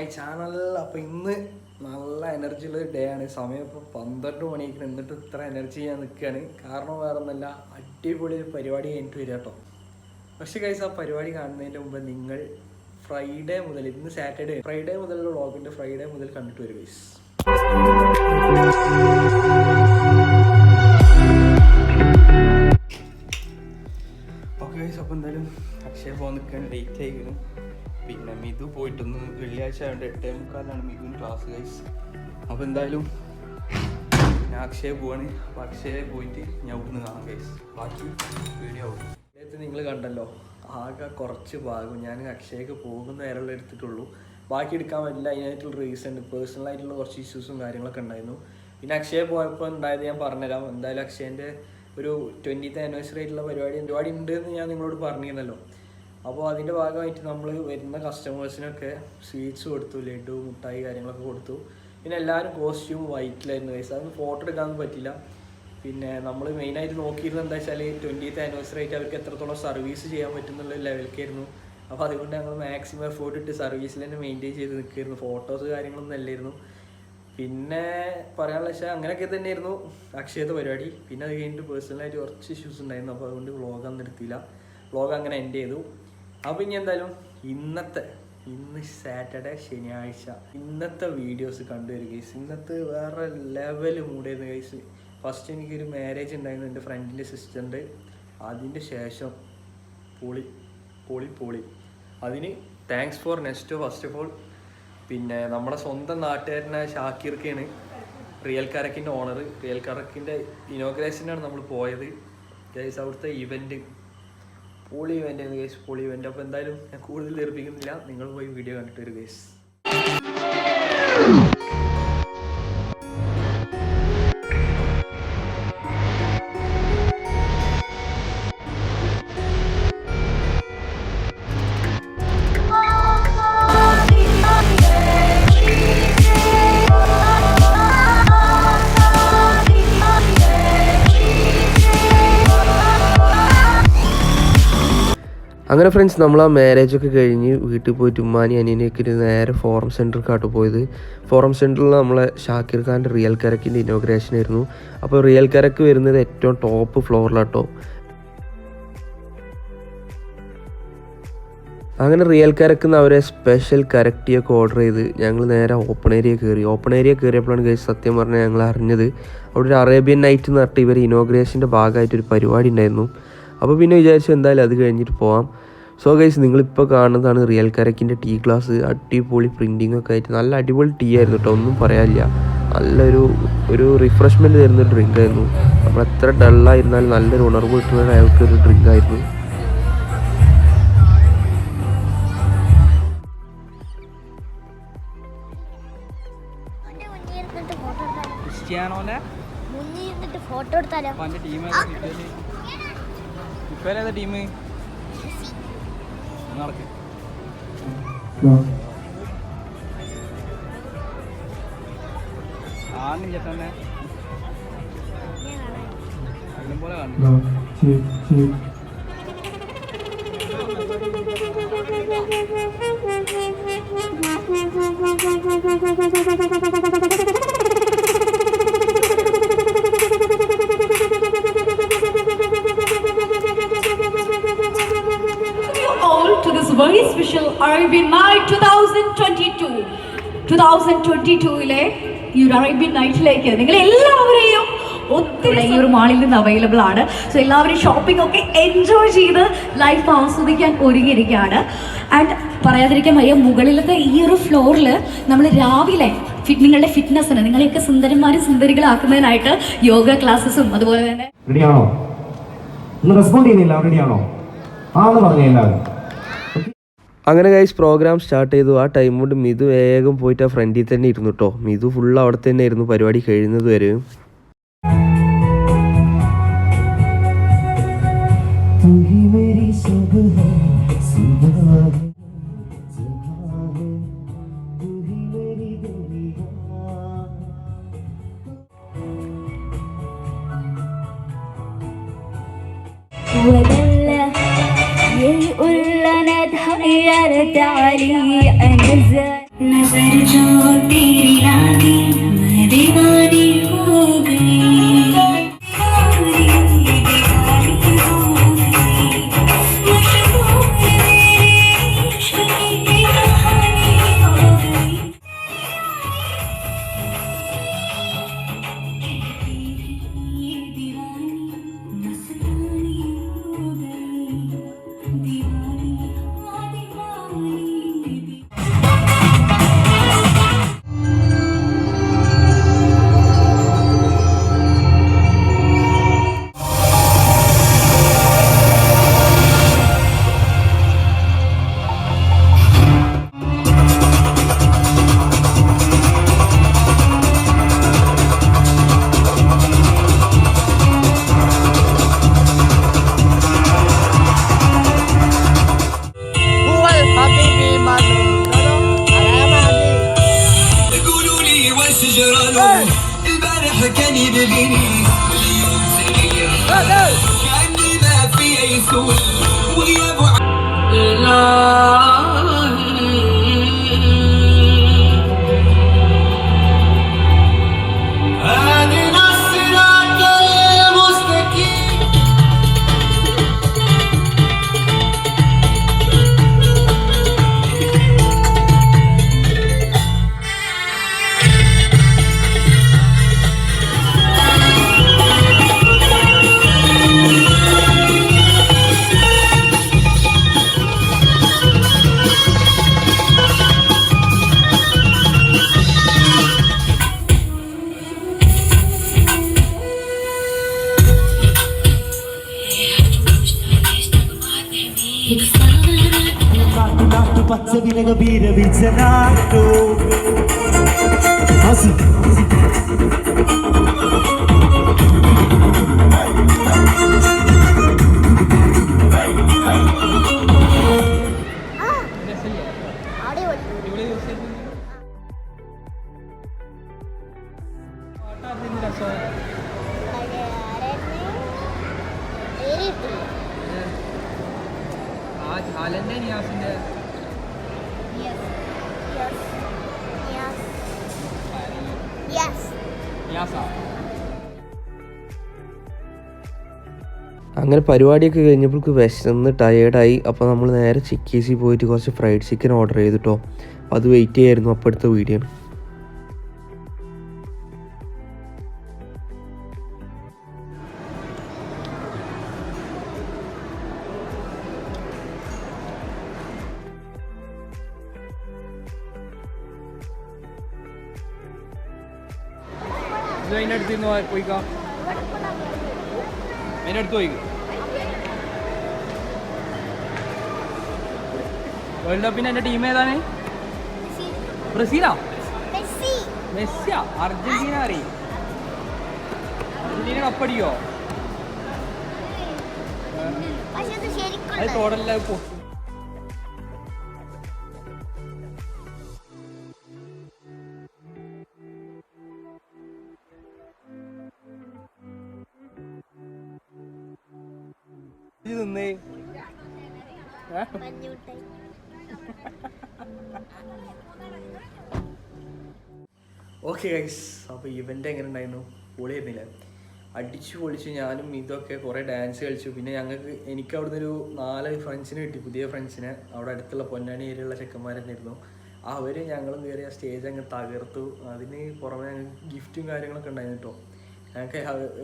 My channel അപ്പോൾ ഇന്ന് നല്ല എനർജി ഉള്ള ഡേ ആണ്. സമയം ഇപ്പോൾ പന്ത്രണ്ട് മണിക്ക് എന്നിട്ട് ഇത്ര എനർജി ഞാൻ നിൽക്കുകയാണ് കാരണം വേറെ ഒന്നല്ല അടിപൊളി ഒരു പരിപാടി കഴിഞ്ഞിട്ട് വരിക കേട്ടോ. പക്ഷേ കഴിച്ച് ആ പരിപാടി കാണുന്നതിന് മുമ്പ് നിങ്ങൾ ഫ്രൈഡേ മുതൽ ഇന്ന് സാറ്റർഡേ ഫ്രൈഡേ മുതലുള്ള വ്ളോഗിന്റെ ഫ്രൈഡേ മുതൽ കണ്ടിട്ട് വരും ഗൈസ് ഓക്കെ ഗൈസ് അപ്പോൾ എന്തായാലും അക്ഷയ പോകാൻ നിൽക്കാൻ ലേറ്റ് ആയിരിക്കുന്നു പിന്നെ മിതു പോയിട്ടൊന്ന് വെള്ളിയാഴ്ച ആയതുകൊണ്ട് എട്ടേ മുക്കാലാണ് മിതുവിന് ക്ലാസ് ഗൈസ് അപ്പോൾ എന്തായാലും ഞാൻ അക്ഷയ പോവാണ്. അപ്പോൾ അക്ഷയ പോയിട്ട് ഞാൻ ഇവിടുന്ന് കാണാം ഗൈസ് ബാക്കി വീഡിയോ ആവും. നിങ്ങൾ കണ്ടല്ലോ ആകെ കുറച്ച് ഭാഗം ഞാൻ അക്ഷയക്ക് പോകുന്ന നേരമുള്ള എടുത്തിട്ടുള്ളൂ. ബാക്കി എടുക്കാൻ പറ്റില്ല. അതിനായിട്ടുള്ള റീസൺ പേഴ്സണൽ ആയിട്ടുള്ള കുറച്ച് ഇഷ്യൂസും കാര്യങ്ങളൊക്കെ ഉണ്ടായിരുന്നു. പിന്നെ അക്ഷയ പോയപ്പോൾ ഉണ്ടായത് ഞാൻ പറഞ്ഞുതരാം. എന്തായാലും അക്ഷയന്റെ ഒരു ട്വന്റീത്ത് ആനിവേഴ്സറി ആയിട്ടുള്ള പരിപാടി പരിപാടി ഉണ്ട് എന്ന് ഞാൻ നിങ്ങളോട് പറഞ്ഞിരുന്നല്ലോ. അപ്പോൾ അതിന്റെ ഭാഗമായിട്ട് നമ്മൾ വരുന്ന കസ്റ്റമേഴ്സിനൊക്കെ സ്വീറ്റ്സ് കൊടുത്തു ലഡു മുട്ടായി കാര്യങ്ങളൊക്കെ കൊടുത്തു. പിന്നെ എല്ലാവരും കോസ്റ്റ്യൂം വൈറ്റിലായിരുന്നു കൈസ് അതൊന്നും ഫോട്ടോ എടുക്കാനൊന്നും പറ്റില്ല പിന്നെ നമ്മൾ മെയിനായിട്ട് നോക്കിയിരുന്നത് എന്താ വെച്ചാൽ ട്വന്റീത്ത് ആനിവേഴ്സറി ആയിട്ട് അവർക്ക് എത്രത്തോളം സർവീസ് ചെയ്യാൻ പറ്റുന്നുള്ള ലെവലിലേക്കായിരുന്നു അപ്പോൾ അതുകൊണ്ട് ഞങ്ങൾ മാക്സിമം എഫേർട്ട് ഇട്ട് സർവീസിൽ തന്നെ മെയിന്റെയിൻ ചെയ്ത് നിൽക്കുകയായിരുന്നു. ഫോട്ടോസ് കാര്യങ്ങളൊന്നും അല്ലായിരുന്നു. പിന്നെ പറയാനുള്ള വെച്ചാൽ അങ്ങനെയൊക്കെ തന്നെയായിരുന്നു അക്ഷയത്തെ പരിപാടി. പിന്നെ അത് കഴിഞ്ഞിട്ട് പേഴ്സണലായിട്ട് കുറച്ച് ഇഷ്യൂസ് ഉണ്ടായിരുന്നു. അപ്പോൾ അതുകൊണ്ട് വ്ളോഗ് അന്ന് എടുത്തില്ല. വ്ളോഗ് അങ്ങനെ എൻഡ് ചെയ്തു. അപ്പോൾ ഇനി എന്തായാലും ഇന്നത്തെ ഇന്ന് സാറ്റർഡേ ശനിയാഴ്ച. ഇന്നത്തെ വീഡിയോസ് കണ്ടുവരും ഗൈസ് ഇന്നത്തെ വേറെ ലെവൽ മൂടായിരുന്നു ഗൈസ് ഫസ്റ്റ് എനിക്കൊരു മാരേജ് ഉണ്ടായിരുന്നു എന്റെ ഫ്രണ്ടിന്റെ സിസ്റ്ററിന്റെ അതിന്റെ ശേഷം പൊളി പൊളി പൊളി. അതിന് thanks for next first of all പിന്നെ നമ്മുടെ സ്വന്തം നാട്ടുകാരനായ ഷാക്കിർക്കാണ് റിയൽ കരക്കിന്റെ ഓണർ റിയൽ കരക്കിന്റെ ഇനോഗ്രേഷനാണ് നമ്മൾ പോയത്. ഗൈസ് അവിടുത്തെ ഇവന്റ് പൊളി ഇവന്റ് ആണ് ഗൈസ് പൊളി ഇവന്റ് അപ്പോൾ എന്തായാലും ഞാൻ കൂടുതൽ തീർപ്പിക്കുന്നില്ല നിങ്ങൾ പോയി വീഡിയോ കണ്ടിട്ട് വരും ഗൈസ് അങ്ങനെ ഫ്രണ്ട്സ് നമ്മൾ ആ മാരേജ് ഒക്കെ കഴിഞ്ഞ് വീട്ടിൽ പോയിട്ട് ഉമ്മാനി അനിയനെയൊക്കെ നേരെ ഫോറം സെന്ററിലോട്ട് പോയത്. ഫോറം സെന്ററിൽ നമ്മളെ ഷാക്കിർ ഖാന്റെ റിയൽ കരക്കിന്റെ ഇനോഗ്രേഷൻ ആയിരുന്നു. അപ്പോൾ റിയൽ കരക്ക് വരുന്നത് ഏറ്റവും ടോപ്പ് ഫ്ലോറിലാട്ടോ അങ്ങനെ റിയൽ കരക്കുന്ന അവരെ സ്പെഷ്യൽ കരക്റ്റിയൊക്കെ ഓർഡർ ചെയ്ത് ഞങ്ങൾ നേരെ ഓപ്പൺ ഏരിയ കയറി ഓപ്പൺ ഏരിയ കയറിയപ്പോഴാണ് കഴിച്ച് സത്യം പറഞ്ഞാൽ ഞങ്ങൾ അറിഞ്ഞത്. അവിടെ ഒരു അറേബ്യൻ നൈറ്റ് എന്ന് പറഞ്ഞിട്ട് ഇവർ ഇനോഗ്രേഷന്റെ ഭാഗമായിട്ടൊരു പരിപാടി ഉണ്ടായിരുന്നു. അപ്പോൾ പിന്നെ വിചാരിച്ചു എന്തായാലും അത് കഴിഞ്ഞിട്ട് പോവാം. സോ ഗൈസ് നിങ്ങളിപ്പോൾ കാണുന്നതാണ് റിയൽ കരക്കിന്റെ ടീ ഗ്ലാസ് അടിപൊളി പ്രിന്റിംഗ് ഒക്കെ ആയിട്ട് നല്ല അടിപൊളി ടീ ആയിരുന്നു കേട്ടോ ഒന്നും പറയാനില്ല. നല്ലൊരു ഒരു റിഫ്രഷ്മെന്റ് തരുന്ന ഡ്രിങ്ക് ആയിരുന്നു. നമ്മൾ എത്ര ഡള്ളായിരുന്നാലും നല്ലൊരു ഉണർവ് കിട്ടുന്ന അയാൾക്ക് ഒരു ഡ്രിങ്ക് ആയിരുന്നു. ക്രിസ്ത്യാനോനെ ഫോട്ടോ എടുത്താലോ? ക്രിസ്ത്യാനോന്റെ? എന്റെ ടീം നടക്ക്. ആണില്ല തന്നെ. പോലെ കാണുന്നു special ടു തൗസൻഡ് 2022. 2022ലെ ഈ ഒരു അറേബ്യൻ നൈറ്റിലേക്ക് നിങ്ങൾ എല്ലാവരെയും ഒത്തിരി ഈ ഒരു മാളിൽ നിന്ന് അവൈലബിൾ ആണ്. സോ എല്ലാവരും ഷോപ്പിംഗ് ഒക്കെ എൻജോയ് ചെയ്ത് ലൈഫ് ആസ്വദിക്കാൻ ഒരുങ്ങിയിരിക്കുകയാണ്. ആൻഡ് പറയാതിരിക്കാൻ വയ്യ മുകളിലത്തെ ഈ ഒരു ഫ്ലോറിൽ നമ്മൾ രാവിലെ ഫിറ്റ് നിങ്ങളുടെ ഫിറ്റ്നസ്സിന് നിങ്ങളെയൊക്കെ സുന്ദരന്മാരും സുന്ദരികളാക്കുന്നതിനായിട്ട് യോഗ ക്ലാസ്സസും അതുപോലെ തന്നെ റെഡിയാണോ ഒന്ന് റെസ്പോണ്ട് ചെയ്യുന്നില്ല റെഡിയാണോ ആന്ന് പറഞ്ഞു എല്ലാവരും. അങ്ങനെ കഴിച്ച് പ്രോഗ്രാം സ്റ്റാർട്ട് ചെയ്തു. ആ ടൈം കൊണ്ട് മിതു വേഗം പോയിട്ട് ആ ഫ്രണ്ടിൽ തന്നെ ഇരുന്നു കേട്ടോ മിതു ഫുൾ അവിടെ തന്നെ ഇരുന്നു പരിപാടി കഴിയുന്നത് വരെ. ഒരു غيرت علي أنزل نظر جو تیری لاگی مدیوانی ఆకుపచ్చ విలగ బీర విజనాలు അങ്ങനെ പരിപാടിയൊക്കെ കഴിഞ്ഞപ്പോൾക്ക് വിശന്ന് ടയേർഡായി അപ്പോൾ നമ്മൾ നേരെ ചിക്കീസിൽ പോയിട്ട് കുറച്ച് ഫ്രൈഡ് ചിക്കൻ ഓർഡർ ചെയ്തിട്ടോ. അത് വെയിറ്റ് ചെയ്യായിരുന്നു. അപ്പോൾ അടുത്ത വീഡിയോ ആണ് അതിന്റെ അടുത്ത് നിന്ന് പോയിക്കാം. അതിന്റെ അടുത്ത് പോയിക്കും. വേൾഡ് കപ്പിന് എന്റെ ടീം ഏതാണ്? ബ്രസീലാ? മെസ്സി. മെസ്സിയാ? അർജന്റീന അറിയും? അർജന്റീന കപ്പടിക്കോ അത് തോടല്ല പൊട്ടും മഞ്ഞുമിഠായി. ഓക്കെ ഗൈസ് അപ്പോൾ ഇവന്റ് എങ്ങനെ ഉണ്ടായിരുന്നു? പൊളിയായിരുന്നില്ല? അടിച്ചു പൊളിച്ച് ഞാനും ഇതൊക്കെ കുറേ ഡാൻസ് കളിച്ചു. പിന്നെ ഞങ്ങൾക്ക് എനിക്ക് അവിടുന്ന് ഒരു നാല് ഫ്രണ്ട്സിനെ കിട്ടി പുതിയ ഫ്രണ്ട്സിനെ അവിടെ അടുത്തുള്ള പൊന്നാനി ഏരിയയിലുള്ള ചെക്കന്മാരെന്നായിരുന്നു അവർ ഞങ്ങളും കയറി ആ സ്റ്റേജ് അങ്ങ് തകർത്തു. അതിന് പുറമെ ഞങ്ങൾക്ക് ഗിഫ്റ്റും കാര്യങ്ങളൊക്കെ ഉണ്ടായിരുന്നു കേട്ടോ ഞങ്ങൾക്ക്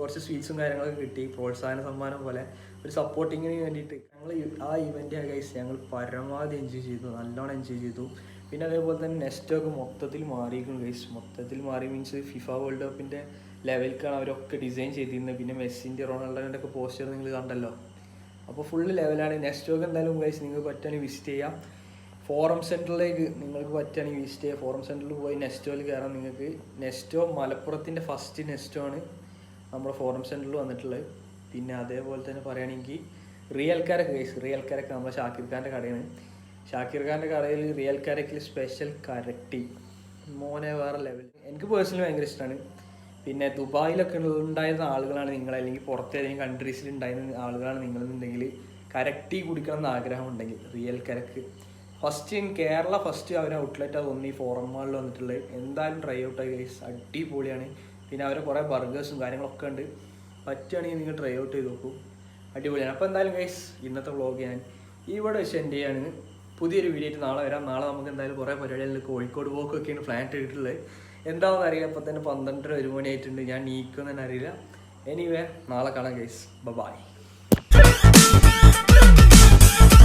കുറച്ച് സ്വീറ്റ്സും കാര്യങ്ങളൊക്കെ കിട്ടി പ്രോത്സാഹന സമ്മാനം പോലെ. ഒരു സപ്പോർട്ടിങ്ങിന് വേണ്ടിയിട്ട് ഞങ്ങൾ ആ ഇവന്റ് ഗൈസ് ഞങ്ങൾ പരമാവധി എൻജോയ് ചെയ്തു നല്ലോണം എൻജോയ് ചെയ്തു. പിന്നെ അതേപോലെ തന്നെ നെക്സ്റ്റൊക്കെ മൊത്തത്തിൽ മാറിയിരിക്കുന്നു ഗൈസ് മൊത്തത്തിൽ മാറി മീൻസ് ഫിഫ വേൾഡ് കപ്പിന്റെ ലെവലിലേക്കാണ് അവരൊക്കെ ഡിസൈൻ ചെയ്തിരുന്നത്. പിന്നെ മെസ്സിന്റെ റൊണാൾഡോന്റെ ഒക്കെ പോസ്റ്റർ നിങ്ങൾ കണ്ടല്ലോ അപ്പോൾ ഫുള്ള് ലെവലാണ് നെക്സ്റ്റ് ഒക്കെ എന്തായാലും ഗൈസ് നിങ്ങൾക്ക് പറ്റുകയാണെങ്കിൽ വിസിറ്റ് ചെയ്യാം. ഫോറം സെന്ററിലേക്ക് നിങ്ങൾക്ക് പറ്റുകയാണെങ്കിൽ വിസിറ്റ് ചെയ്യുക ഫോറം സെന്ററിൽ പോയി നെസ്റ്റോയിൽ കയറാൻ നിങ്ങൾക്ക്. നെസ്റ്റോ മലപ്പുറത്തിന്റെ ഫസ്റ്റ് നെസ്റ്റോ ആണ് നമ്മുടെ ഫോറം സെന്ററിൽ വന്നിട്ടുള്ളത്. പിന്നെ അതേപോലെ തന്നെ പറയുകയാണെങ്കിൽ real Karak guys real Karak നമ്മുടെ ഷാക്കിർ ഖാന്റെ കടയാണ്. ഷാക്കിർ ഖാന്റെ കടയിൽ റിയൽ കാരക്കിൽ സ്പെഷ്യൽ കരട്ടി. മോനെ വേറെ ലെവൽ എനിക്ക് പേഴ്സണലി ഭയങ്കര ഇഷ്ടമാണ് പിന്നെ ദുബായിലൊക്കെ ഉണ്ടായിരുന്ന ആളുകളാണ് നിങ്ങൾ അല്ലെങ്കിൽ പുറത്തേതെങ്കിലും കൺട്രീസിൽ ഉണ്ടായിരുന്ന ആളുകളാണ് നിങ്ങളെന്നുണ്ടെങ്കിൽ കരക്ടി കുടിക്കണം എന്ന് ആഗ്രഹമുണ്ടെങ്കിൽ real Karak first in Kerala first our outlet അത് ഒന്ന് ഈ ഫോറം മാളിൽ വന്നിട്ടുള്ളത്. എന്തായാലും ട്രൈ ഔട്ട് ആയി അടിപൊളിയാണ്. പിന്നെ അവരെ കുറേ ബർഗേഴ്സും കാര്യങ്ങളൊക്കെ ഉണ്ട്. പറ്റുകയാണെങ്കിൽ നിങ്ങൾ ട്രൈ ഔട്ട് ചെയ്ത് നോക്കൂ. അടിപൊളിയാണ്. അപ്പോൾ എന്തായാലും ഗൈസ് ഇന്നത്തെ വ്ളോഗ് ഞാൻ ഇവിടെ വെച്ച് എന്റെ ചെയ്യാണ്. പുതിയൊരു വീഡിയോ നാളെ വരാം. നാളെ നമുക്ക് എന്തായാലും കുറേ പരിപാടികളിൽ കോഴിക്കോട് പോക്കൊക്കെയാണ് പ്ലാൻ ഇട്ടിട്ടുള്ളത് എന്താണെന്ന് അറിയില്ല. അപ്പോൾ തന്നെ പന്ത്രണ്ടര ഒരു മണി ആയിട്ടുണ്ട്. ഞാൻ നീക്കുമെന്ന് തന്നെ അറിയില്ല. എനിവേ നാളെ കാണാം ഗൈസ് ബൈ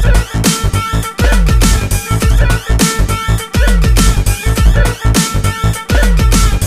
Thank